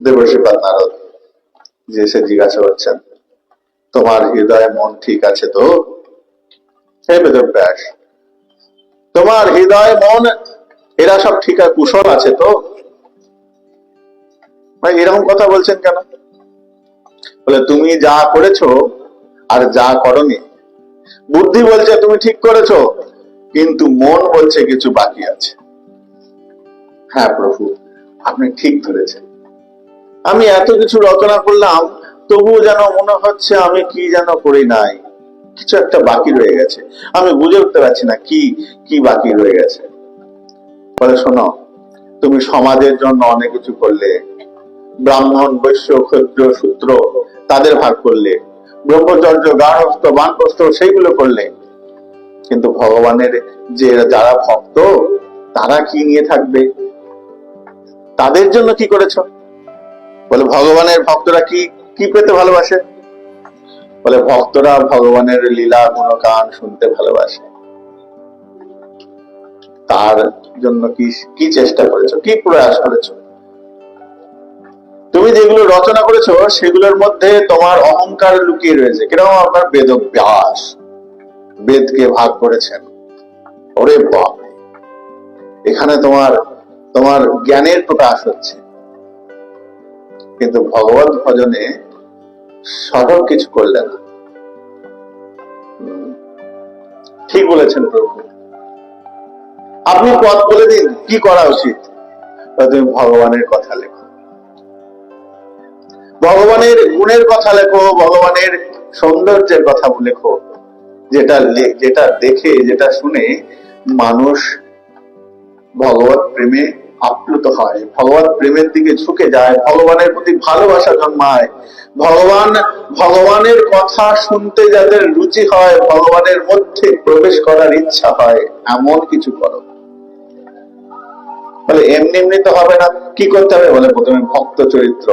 দেবশ্রীপাদ নারদ, যে সে জিজ্ঞাসা করছেন, তোমার হৃদয় মন ঠিক আছে তো? হে তোমার হৃদয় মন, এরা সব ঠিক আছে কুশল আছে তো? ভাই, এরকম কথা বলছেন কেন? বলে, তুমি যা করেছ আর যা করনি, বুদ্ধি বলছে তুমি ঠিক করেছ, কিন্তু মন বলছে কিছু বাকি আছে। হ্যাঁ প্রভু, আপনি ঠিক ধরেছেন। আমি এত কিছু রচনা করলাম, তবুও যেন মনে হচ্ছে আমি কি যেন করি নাই। কিছু একটা বাকি রয়ে গেছে। আমি বুঝে উঠতে পারছি না কি কি বাকি রয়ে গেছে। বলে, শোনো, তুমি সমাজের জন্য অনেক কিছু করলে। ব্রাহ্মণ, বৈশ্য ক্ষত্র সূত্র তাদের ভাগ করলে। ব্রহ্মচর্য গার্হস্থ বানপ্রস্থ, সেইগুলো করলে। কিন্তু ভগবানের যে যারা ভক্ত, তারা কি নিয়ে থাকবে? তাদের জন্য কি করেছ? বলে, ভগবানের ভক্তরা কি কি পেতে ভালোবাসে? বলে, ভক্তরা ভগবানের লীলা গুণগান শুনতে ভালোবাসে। তার জন্য কি কি চেষ্টা করেছ? কি প্রয়াস করেছ? তুমি যেগুলো রচনা করেছ, সেগুলোর মধ্যে তোমার অহংকার লুকিয়ে রয়েছে। কীরকম আপনার বেদব্যাস, বেদকে ভাগ করেছেন। ওরে বাপ এখানে তোমার তোমার জ্ঞানের প্রকাশ হচ্ছে। কিন্তু ভগবত ভজনে সরল কিছু করলে না। ঠিক বলেছেন প্রভু। আপনি পথ বলে দিন, কি করা উচিত? তুমি ভগবানের কথা লেখো। ভগবানের গুণের কথা লেখো, ভগবানের সৌন্দর্যের কথা লেখো, যেটা যেটা দেখে, যেটা শুনে মানুষ ভগবত প্রেমে আপ্লুত হয়। ভগবত প্রেমের দিকে ঝুঁকে যায়, ভগবানের প্রতি ভালোবাসা জন্মায়। ভগবান, ভগবানের কথা শুনতে যাদের রুচি হয়, ভগবানের মধ্যে প্রবেশ করার ইচ্ছা হয়, এমন কিছু করো। বলে, এমনি এমনি তো হবে না। কি করতে হবে? বলে, প্রথমে ভক্ত চরিত্র।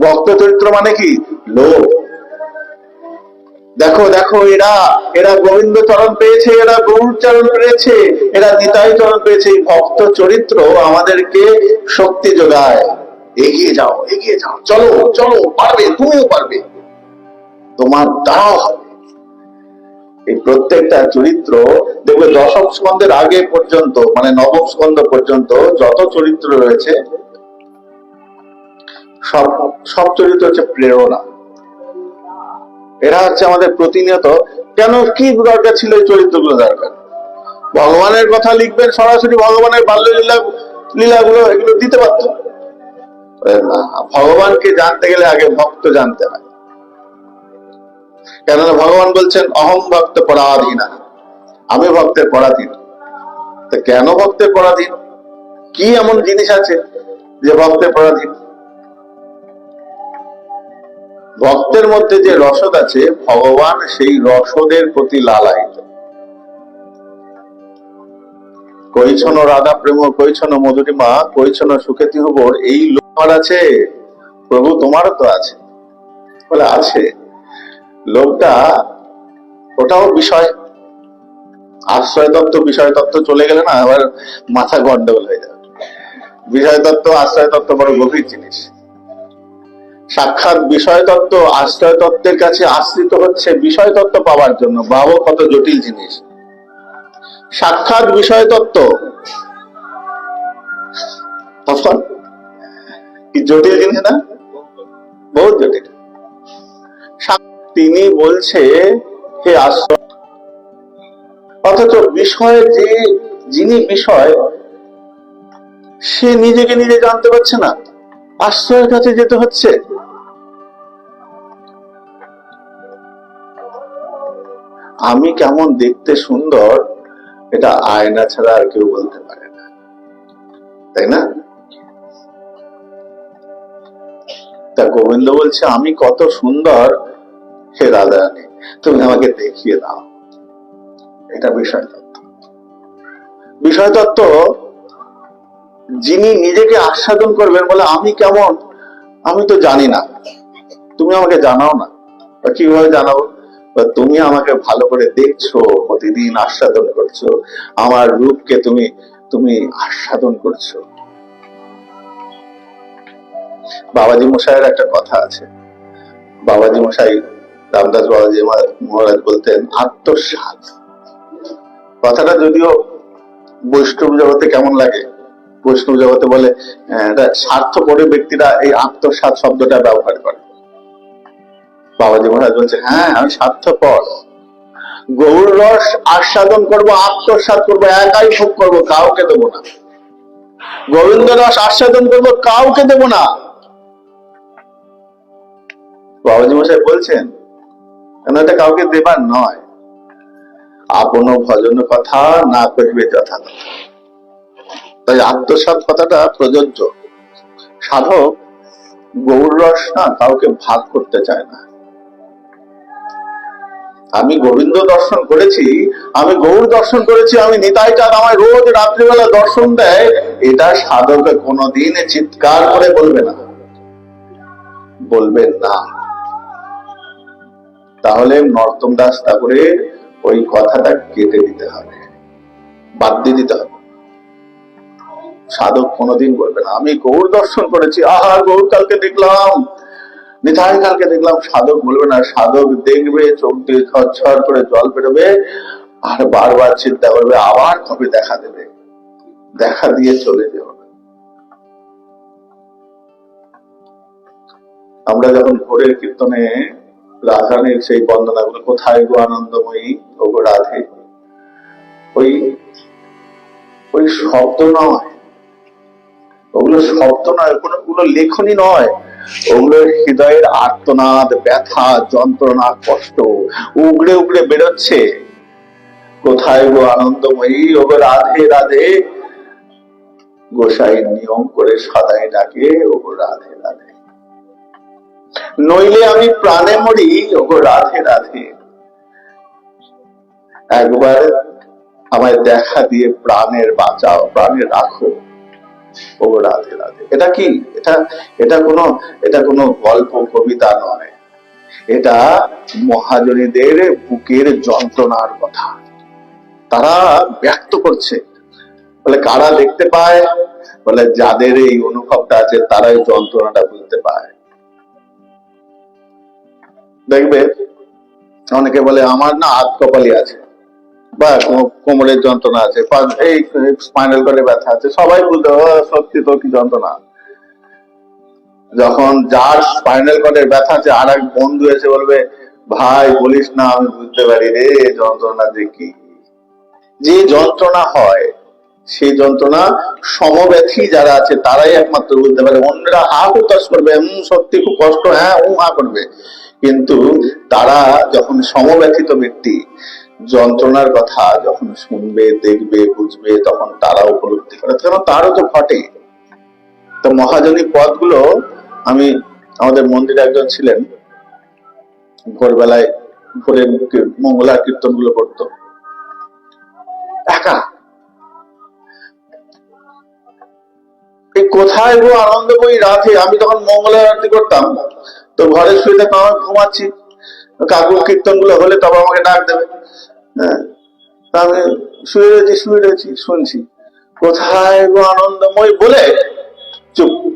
ভক্ত চরিত্র মানে কি? লোভ দেখো দেখো, এরা এরা গোবিন্দ চরণ পেয়েছে, এরা গৌর চরণ পেয়েছে, এরা নিতাই চরণ পেয়েছে। ভক্ত চরিত্র আমাদেরকে শক্তি যোগায়। এগিয়ে যাও এগিয়ে যাও। চলো চলো, পারবে, তুমিও পারবে। তোমার দ্বারাও হবে। এই প্রত্যেকটা চরিত্র, দেখবে দশম স্কন্ধের আগে পর্যন্ত মানে নবম স্কন্ধ পর্যন্ত যত চরিত্র রয়েছে, সব সব চরিত্র হচ্ছে প্রেরণা। এরা হচ্ছে আমাদের প্রতিনিয়ত, কেন কি দরকার ছিল এই চরিত্রগুলো দরকার? ভগবানের কথা লিখবেন, সরাসরি ভগবানের বাল্য লীলা লীলাগুলো এগুলো দিতে পারতো। ভগবানকে জানতে গেলে আগে ভক্ত জানতে হয়। কেননা ভগবান বলছেন অহম ভক্ত পরাধীনা। আমি ভক্তের পরাধীন। তো কেন ভক্তের পরাধীন? কি এমন জিনিস আছে যে ভক্তের পরাধীন? ভক্তের মধ্যে যে রসদ আছে, ভগবান সেই রসদের প্রতি লালায়িত। কৈছন রাধা প্রেম কৈছন মধুরিমা কৈছন সুখেতি হবর এই লোক আছে, প্রভু তোমারও তো আছে। বলে, আছে। লোকটা ওটাও বিষয় আশ্রয় তত্ত্ব বিষয় তত্ত্ব চলে গেলে না, আবার মাথা গন্ডগোল হয়ে যাবে। বিষয় তত্ত্ব আশ্রয় তত্ত্ব বড় গভীর জিনিস। সাক্ষাৎ বিষয় তত্ত্ব আশ্রয় তত্ত্বের কাছে আশ্রিত হচ্ছে বিষয় তত্ত্ব পাওয়ার জন্য বাবু কত জটিল জিনিস। সাক্ষাৎ বিষয় তত্ত্ব কি জটিল জিনিস না? বহুত জটিল। তিনি বলছে, হে আশ্রয় অথচ বিষয় যে যিনি বিষয়, সে নিজেকে নিজে জানতে পারছে না। আশ্রয়ের কাছে যেতে হচ্ছে। আমি কেমন দেখতে সুন্দর, এটা আয়না ছাড়া আর কেউ বলতে পারে না। তাই না? তা গোবিন্দ বলছে, আমি কত সুন্দর, হে রানী তুমি আমাকে দেখিয়ে দাও। এটা বিষয় তত্ত্ব বিষয় তত্ত্ব যিনি নিজেকে আস্বাদন করবেন বলে, আমি কেমন? আমি তো জানি না। তুমি আমাকে জানাও না। কীভাবে জানাব? বা তুমি আমাকে ভালো করে দেখছ, প্রতিদিন আস্বাদন করছ, আমার রূপকে তুমি তুমি আস্বাদন করছ। বাবাজি মশাইয়ের একটা কথা আছে। বাবাজি মশাই, রামদাস বাবাজি মহারাজ বলতেন আত্মসাত কথাটা যদিও বৈষ্ণব জগতে কেমন লাগে? বৈষ্ণব জগতে বলে স্বার্থপরে ব্যক্তিরা এই আত্মসাত শব্দটা ব্যবহার করে। বাবাজি মহারাজ বলছে হ্যাঁ আমি স্বার্থপর। গৌর রস আস্বাদন করব আত্মসাত করব, একাই ভোগ করব, কাউকে দেবো না। গোবিন্দ রস আস্বাদন করব, কাউকে দেবো না। বাবাজি মশাই বলছেন, কেন এটা কাউকে দেবার নয়? আপন ভজন কথা না করিবে যথা তাই আত্মসাত কথাটা প্রযোজ্য। সাধক গৌর রস না কাউকে ভাগ করতে চায় না। আমি গোবিন্দ দর্শন করেছি, আমি গৌর দর্শন করেছি, আমি নিতাই চাঁদ আমায় রোজ রাত্রিবেলা দর্শন দেয়, এটা সাধকে কোনোদিন চিৎকার করে বলবে না। বলবেন না। তাহলে নর্তম দাস ঠাকুরের ওই কথাটা কেটে দিতে হবে। বাদ দিয়ে দিতে হবে। সাধক কোনোদিন বলবে না। আমি গৌর দর্শন করেছি। আহা গৌর কালকে দেখলাম। নিতাই দেখলাম সাধক বলবে না, সাধক দেখবে, চোখ দিয়ে ঝরঝর করে জল বেরোবে আর বারবার চিন্তা করবে, আবার কবে দেখা দেবে? দেখা দিয়ে চলে যাবে আমরা যখন ভোরের কীর্তনে রাধারানীর সেই বন্দনাগুলো, কোথায় গো আনন্দময়ী, ও গো রাধে? ওই ওই শব্দ নয়। ওগুলো শব্দ নয়, কোনো কোনো লেখনী নয়। ওগুলো হৃদয়ের আর্তনাদ, ব্যথা, যন্ত্রণা, কষ্ট উগড়ে উগড়ে বেরোচ্ছে। কোথায় গো আনন্দময়ী? ও গো রাধে রাধে। গোসাই নিয়ম করে সদাই ডাকে ও গো রাধে রাধে। নইলে আমি প্রাণে মরি ও গো রাধে রাধে। একবার আমায় দেখা দিয়ে প্রাণের বাঁচাও, প্রাণে রাখো। এটা কি? এটা এটা কোনো এটা কোনো গল্প, কবিতা নয়। এটা মহাজনীদের বুকের যন্ত্রণার কথা। তারা ব্যক্ত করছে। বলে কারা দেখতে পায়? বলে যাদের এই অনুভবটা আছে, তারাই যন্ত্রণাটা বুঝতে পায়। দেখবে? অনেকে বলে, আমার না হাত কপালি আছে। বা কোমরের যন্ত্রণা আছে এই স্পাইনাল কর্ডে ব্যথা আছে, সবাই বুঝতে সত্যি তো কি যন্ত্রণা? যখন যার স্পাইনাল কর্ডের ব্যথা আছে, আর এক বন্ধু এসে বলবে, ভাই, বলিস না, আমি বুঝতে পারি রে যন্ত্রণা যে কি? যে যন্ত্রণা হয় সেই যন্ত্রণা সমব্যথী যারা আছে, তারাই একমাত্র বুঝতে পারে। অন্যরা হা হুতাশ করবে হম সত্যি খুব কষ্ট হ্যাঁ উ হা করবে। কিন্তু তারা যখন সমব্যথিত ব্যক্তি যন্ত্রণার কথা যখন শুনবে, দেখবে, বুঝবে, তখন তারা উপলব্ধি করে। কেন? তারও তো ঘটে তো মহাজনী পদগুলো, আমি আমাদের মন্দিরে একজন ছিলেন, ভোরবেলায় ভোরের মঙ্গলার কীর্তনগুলো করতো একা। এই কোথায় গো আনন্দময়ী রাধে? আমি তখন মঙ্গলের আরতি করতাম। তো ঘরে শুয়ে থাকতাম আমি ঘুমাচ্ছি। কাকুর কীর্তনগুলো হলে তবে আমাকে ডাক দেবে। হ্যাঁ? আমি শুয়ে রয়েছি শুয়ে রয়েছি শুনছি। কোথায় গো আনন্দময় বলে? চুপ।